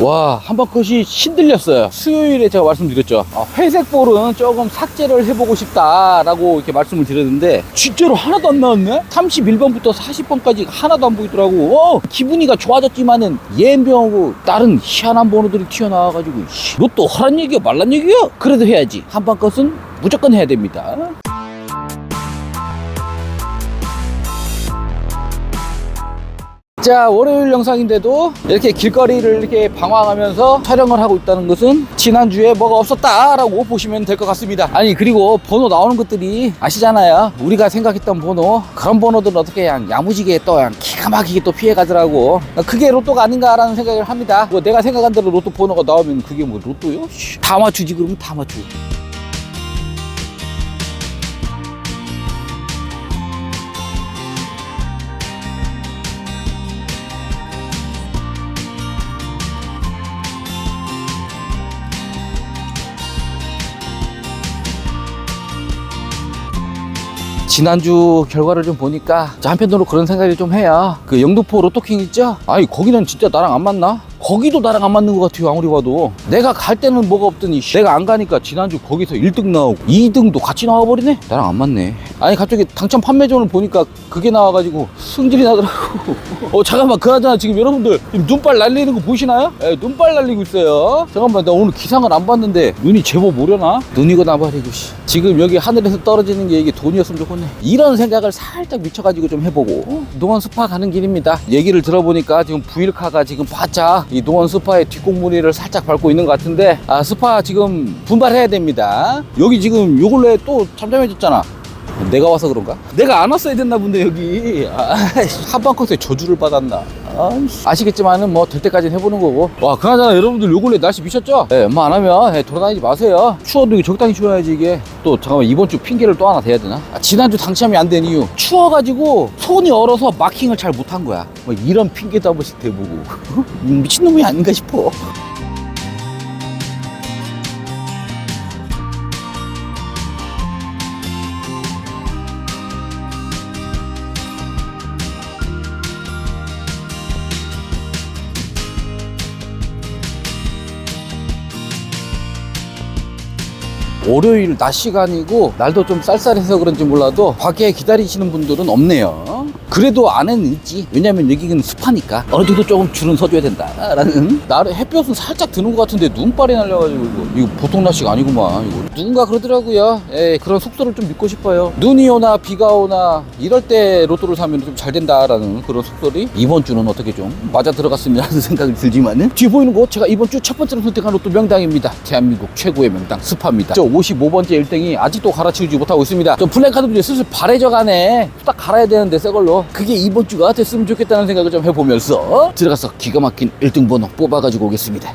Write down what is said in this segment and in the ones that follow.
와, 한번 컷이 신들렸어요. 수요일에 제가 말씀드렸죠. 아, 회색 볼은 조금 삭제를 해보고 싶다라고 이렇게 말씀을 드렸는데, 진짜로 하나도 안 나왔네? 31번부터 40번까지 하나도 안 보이더라고. 어, 기분이가 좋아졌지만은, 예병하고 다른 희한한 번호들이 튀어나와가지고, 씨, 로또 하란 얘기야, 말란 얘기야? 그래도 해야지. 한번 컷은 무조건 해야 됩니다. 자 월요일 영상인데도 이렇게 길거리를 이렇게 방황하면서 촬영을 하고 있다는 것은 지난주에 뭐가 없었다라고 보시면 될 것 같습니다. 아니 그리고 번호 나오는 것들이 아시잖아요. 우리가 생각했던 번호 그런 번호들은 어떻게 그냥 야무지게 또 그냥 기가 막히게 또 피해가더라고. 그게 로또가 아닌가라는 생각을 합니다. 뭐 내가 생각한 대로 로또 번호가 나오면 그게 뭐 로또요? 씨, 다 맞추지 그러면 다 맞추 지난주 결과를 좀 보니까 저 한편으로 그런 생각이 좀 해요. 그 영등포 로또킹 있죠? 아니 거기는 진짜 나랑 안 맞나? 거기도 나랑 안 맞는 것 같아요 아무리 봐도 내가 갈 때는 뭐가 없더니 씨, 내가 안 가니까 지난주 거기서 1등 나오고 2등도 같이 나와버리네 나랑 안 맞네 아니 갑자기 당첨 판매전을 보니까 그게 나와가지고 승질이 나더라고 어 잠깐만 그나저나 지금 여러분들 지금 눈발 날리는 거 보이시나요? 예, 눈발 날리고 있어요 잠깐만 나 오늘 기상을 안 봤는데 눈이 제법 오려나? 눈이고 나발이고 씨. 지금 여기 하늘에서 떨어지는 게 이게 돈이었으면 좋겠네. 이런 생각을 살짝 미쳐가지고 좀 해보고 농원 스파 가는 길입니다. 얘기를 들어보니까 지금 부일카가 지금 바짝 이 농원 스파의 뒷공무리를 살짝 밟고 있는 것 같은데 아 스파 지금 분발해야 됩니다. 여기 지금 요 근래에 또 잠잠해졌잖아 내가 와서 그런가? 내가 안 왔어야 됐나 본데 여기. 한방 컷에 저주를 받았나? 아이씨. 아시겠지만은 뭐 될 때까지 해보는 거고. 와 그나저나 여러분들 요 근래 날씨 미쳤죠? 예, 웬만 안 하면 예, 돌아다니지 마세요. 추워도 적당히 추워야지 이게. 또 잠깐만 이번 주 핑계를 또 하나 대야 되나? 아, 지난주 당첨이 안 된 이유. 추워가지고 손이 얼어서 마킹을 잘 못한 거야. 뭐 이런 핑계도 한 번씩 대보고. 미친놈이 아닌가 싶어 월요일 낮 시간이고 날도 좀 쌀쌀해서 그런지 몰라도 밖에 기다리시는 분들은 없네요. 그래도 안에는 있지. 왜냐면 여기는 습하니까 어느 정도 조금 줄은 서줘야 된다라는. 나를 햇볕은 살짝 드는 것 같은데 눈발이 날려가지고 이거, 이거 보통 날씨가 아니구만. 이거. 누군가 그러더라고요. 예, 그런 속설을 좀 믿고 싶어요. 눈이 오나 비가 오나 이럴 때 로또를 사면 좀 잘 된다라는 그런 속설이 이번 주는 어떻게 좀 맞아 들어갔으면 하는 생각이 들지만은 뒤에 보이는 거 제가 이번 주 첫 번째로 선택한 로또 명당입니다. 대한민국 최고의 명당 스파입니다. 저 55번째 1등이 아직도 갈아치우지 못하고 있습니다. 저 플랜카드도 슬슬 바래져 가네. 딱 갈아야 되는데 새 걸로. 그게 이번 주가 됐으면 좋겠다는 생각을 좀 해보면서 들어가서 기가 막힌 1등 번호 뽑아가지고 오겠습니다.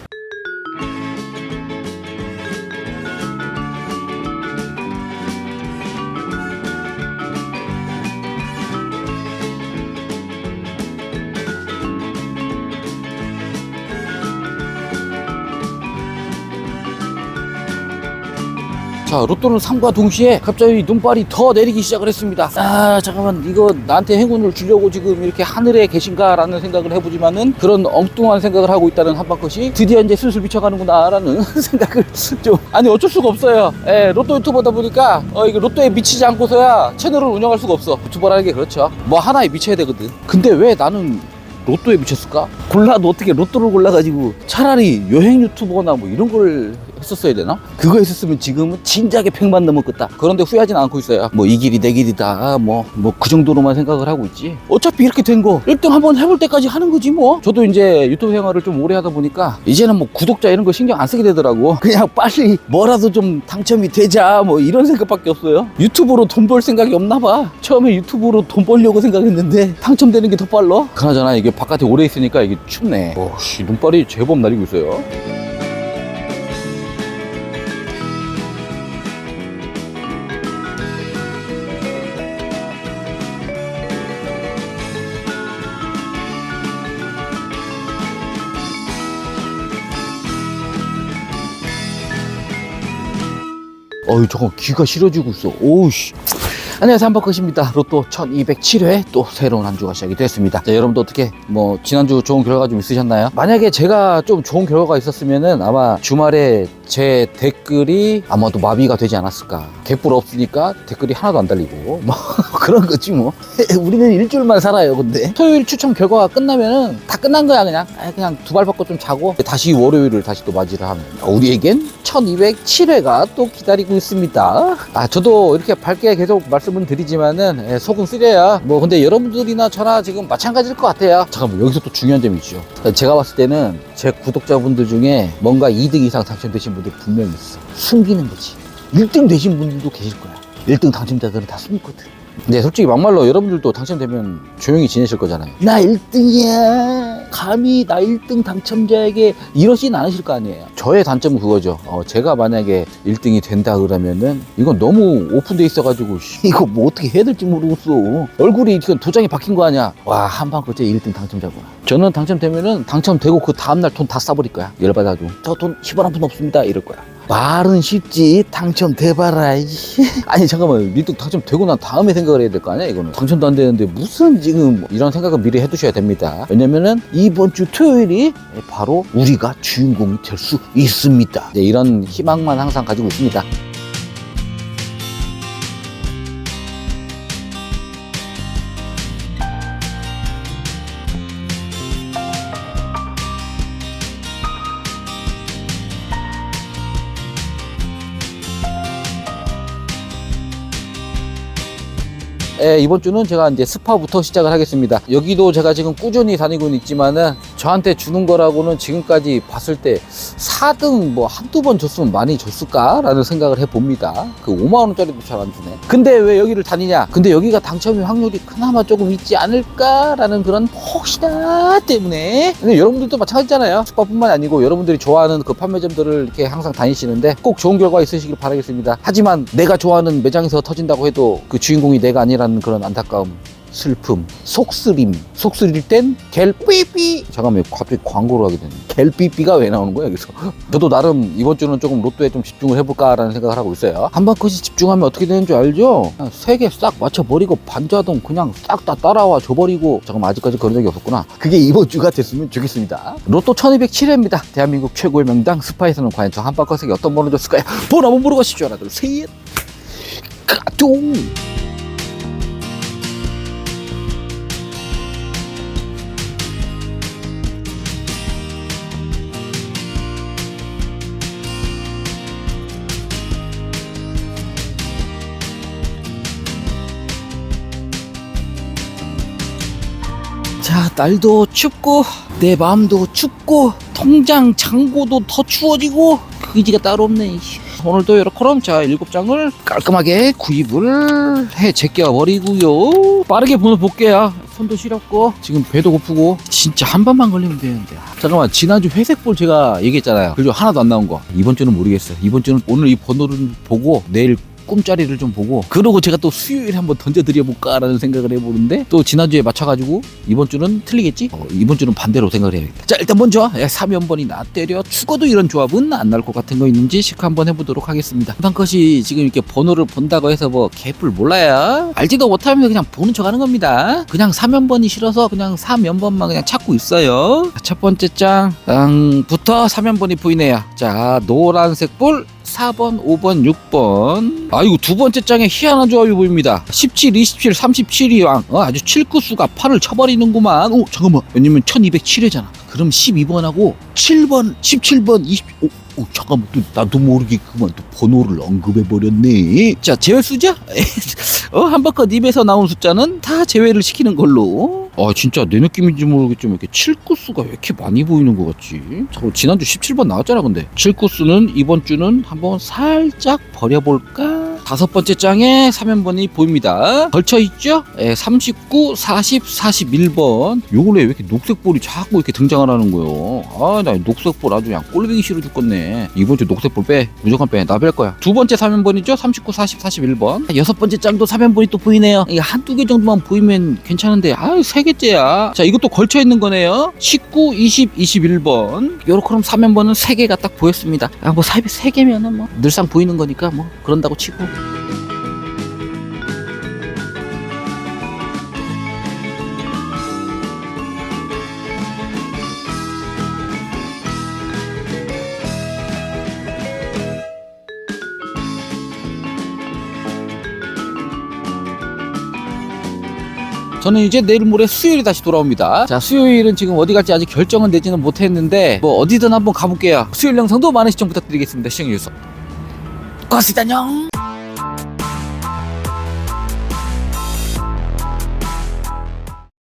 자 로또는 삶과 동시에 갑자기 눈발이 더 내리기 시작을 했습니다. 아 잠깐만. 이거 나한테 행운을 주려고 지금 이렇게 하늘에 계신가 라는 생각을 해보지만은 그런 엉뚱한 생각을 하고 있다는 한바컷이 드디어 이제 슬슬 미쳐가는구나 라는 생각을 좀 아니 어쩔 수가 없어요. 예, 로또 유튜버다 보니까 어 이거 로또에 미치지 않고서야 채널을 운영할 수가 없어. 유튜버라는 게 그렇죠. 뭐 하나에 미쳐야 되거든. 근데 왜 나는 로또에 미쳤을까? 골라도 어떻게 로또를 골라가지고 차라리 여행 유튜버나 뭐 이런 걸 했었어야 되나? 그거 했었으면 지금은 진작에 팽만 넘었겠다. 그런데 후회하진 않고 있어요. 뭐 이 길이 내 길이다. 뭐, 뭐 그 정도로만 생각을 하고 있지. 어차피 이렇게 된 거 1등 한번 해볼 때까지 하는 거지 뭐. 저도 이제 유튜브 생활을 좀 오래 하다 보니까 이제는 뭐 구독자 이런 거 신경 안 쓰게 되더라고. 그냥 빨리 뭐라도 좀 당첨이 되자 뭐 이런 생각밖에 없어요. 유튜브로 돈 벌 생각이 없나 봐. 처음에 유튜브로 돈 벌려고 생각했는데 당첨되는 게 더 빨라. 그나저나 이게 바깥에 오래 있으니까 이게 춥네. 오씨 눈발이 제법 날리고 있어요. 어이 잠깐 귀가 시려지고 있어. 오우씨. 안녕하세요. 한박컷입니다. 로또 1207회 또 새로운 한 주가 시작이 됐습니다. 자 여러분도 어떻게 뭐 지난주 좋은 결과 좀 있으셨나요? 만약에 제가 좀 좋은 결과가 있었으면은 아마 주말에 제 댓글이 아마도 마비가 되지 않았을까. 개뿔 없으니까 댓글이 하나도 안 달리고. 뭐 그런 거지 뭐. 우리는 일주일만 살아요 근데. 토요일 추첨 결과가 끝나면은 다 끝난 거야 그냥. 아, 그냥 두발 뻗고 좀 자고 다시 월요일을 다시 또 맞이를 하면. 우리에겐 1207회가 또 기다리고 있습니다. 아 저도 이렇게 밝게 계속 말씀을 드리지만은 예, 속은 쓰려야 뭐 근데 여러분들이나 저나 지금 마찬가지일 것 같아요. 잠깐만 여기서 또 중요한 점이 있죠. 제가 봤을 때는 제 구독자분들 중에 뭔가 2등 이상 당첨되신 분들 분명히 있어. 숨기는 거지. 1등 되신 분들도 계실 거야. 1등 당첨자들은 다 숨거든 근데 솔직히 막말로 여러분들도 당첨되면 조용히 지내실 거잖아요. 나 1등이야. 감히 나 1등 당첨자에게 이러진 않으실 거 아니에요. 저의 단점은 그거죠. 어, 제가 만약에 1등이 된다 그러면은 이건 너무 오픈돼 있어가지고 씨, 이거 뭐 어떻게 해야 될지 모르겠어. 얼굴이 지금 도장이 박힌 거 아니야. 와 한방 거제 1등 당첨자구나. 저는 당첨되면은 당첨되고 그 다음날 돈 다 싸버릴 거야. 열받아가지고 저돈 10원 한 푼 없습니다. 이럴 거야 말은 쉽지. 당첨돼봐라. 아니 잠깐만. 1등 당첨되고 난 다음에 생각을 해야 될 거 아니야 이거는? 당첨도 안 되는데 무슨 지금 이런 생각은 미리 해두셔야 됩니다. 왜냐면은 이번 주 토요일이 바로 우리가 주인공이 될 수 있습니다. 네, 이런 희망만 항상 가지고 있습니다 예, 이번 주는 제가 이제 스파부터 시작을 하겠습니다. 여기도 제가 지금 꾸준히 다니고 있지만은 저한테 주는 거라고는 지금까지 봤을 때 4등 뭐 한두 번 줬으면 많이 줬을까라는 생각을 해봅니다. 그 5만원짜리도 잘 안 주네. 근데 왜 여기를 다니냐? 근데 여기가 당첨 확률이 그나마 조금 있지 않을까라는 그런 혹시나 때문에. 근데 여러분들도 마찬가지잖아요. 스파뿐만 아니고 여러분들이 좋아하는 그 판매점들을 이렇게 항상 다니시는데 꼭 좋은 결과 있으시길 바라겠습니다. 하지만 내가 좋아하는 매장에서 터진다고 해도 그 주인공이 내가 아니라 는 그런 안타까움. 슬픔, 속쓰림, 속쓰릴 땐 갤삐삐. 잠깐만 갑자기 광고를 하게 되네. 갤삐삐가 왜 나오는 거야 여기서? 저도 나름 이번 주는 조금 로또에 좀 집중을 해볼까라는 생각을 하고 있어요. 한 바퀴 집중하면 어떻게 되는 줄 알죠? 세 개 싹 맞춰버리고 반자동 그냥 싹 다 따라와 줘버리고 잠깐만 아직까지 그런 적이 없었구나. 그게 이번 주가 됐으면 좋겠습니다. 로또 1207회입니다. 대한민국 최고의 명당 스파에서는 과연 저 한바퀴에 어떤 번호 줬을까요? 번호 한번 가시죠. 하나 둘 셋. 가동. 자, 날도 춥고 내 마음도 춥고 통장 잔고도 더 추워지고 의지가 따로 없네. 오늘도 이렇게 자 일곱 장을 깔끔하게 구입을 해 제껴 버리고요. 빠르게 번호 볼게요. 손도 시렵고 지금 배도 고프고 진짜 한 번만 걸리면 되는데 아, 잠깐만 지난주 회색볼 제가 얘기했잖아요 그죠 하나도 안 나온 거 이번 주는 모르겠어요 이번 주는 오늘 이 번호를 보고 내일 꿈자리를 좀 보고 그러고 제가 또 수요일에 한번 던져드려 볼까라는 생각을 해보는데 또 지난주에 맞춰가지고 이번 주는 틀리겠지? 어, 이번 주는 반대로 생각을 해야겠다. 자 일단 먼저 3연번이 나 때려 죽어도 이런 조합은 안 나올 것 같은 거 있는지 시크 한번 해보도록 하겠습니다. 한컷이 지금 이렇게 번호를 본다고 해서 뭐 개뿔 몰라요 알지도 못하면 그냥 보는 척 하는 겁니다. 그냥 3연번이 싫어서 그냥 3연번만 그냥 찾고 있어요. 첫 번째 장부터 3연번이 보이네요. 자 노란색 볼 4번, 5번, 6번. 아, 이거 두 번째 장에 희한한 조합이 보입니다. 17, 27, 37이 왕. 어, 아주 7구수가 팔을 쳐버리는구만. 오, 잠깐만. 왜냐면 1207회잖아. 그럼 12번하고 7번, 17번, 20, 오, 오 잠깐만. 또 나도 모르게 그만 또 번호를 언급해버렸네. 자, 제외 수자? 어, 한바컷 입에서 나온 숫자는 다 제외를 시키는 걸로. 아, 진짜 내 느낌인지 모르겠지만 이렇게 7구수가 왜 이렇게 많이 보이는 것 같지? 잠깐 지난주 17번 나왔잖아, 근데. 7구수는 이번 주는 한번 살짝 버려볼까? 다섯 번째 장에 3연번이 보입니다. 걸쳐 있죠? 예, 39, 40, 41번. 요걸로 왜 이렇게 녹색볼이 자꾸 이렇게 등장을 하는 거요? 아, 나 녹색볼 아주 그냥 꼴보기 싫어 죽겠네. 이번 주 녹색볼 빼. 무조건 빼. 나 뺄 거야. 두 번째 3연번이죠? 39, 40, 41번. 여섯 번째 장도 3연번이 또 보이네요. 한두 개 정도만 보이면 괜찮은데, 아유, 세 개째야. 자, 이것도 걸쳐 있는 거네요. 19, 20, 21번. 요렇게 그럼 3연번은 세 개가 딱 보였습니다. 아, 뭐, 세 개면은 뭐, 늘상 보이는 거니까 뭐, 그런다고 치고. 저는 이제 내일 모레 수요일에 다시 돌아옵니다. 자, 수요일은 지금 어디 갈지 아직 결정은 되지는 못했는데 뭐 어디든 한번 가볼게요. 수요일 영상도 많은 시청 부탁드리겠습니다. 시청해주셔서 고맙습니다. 안녕.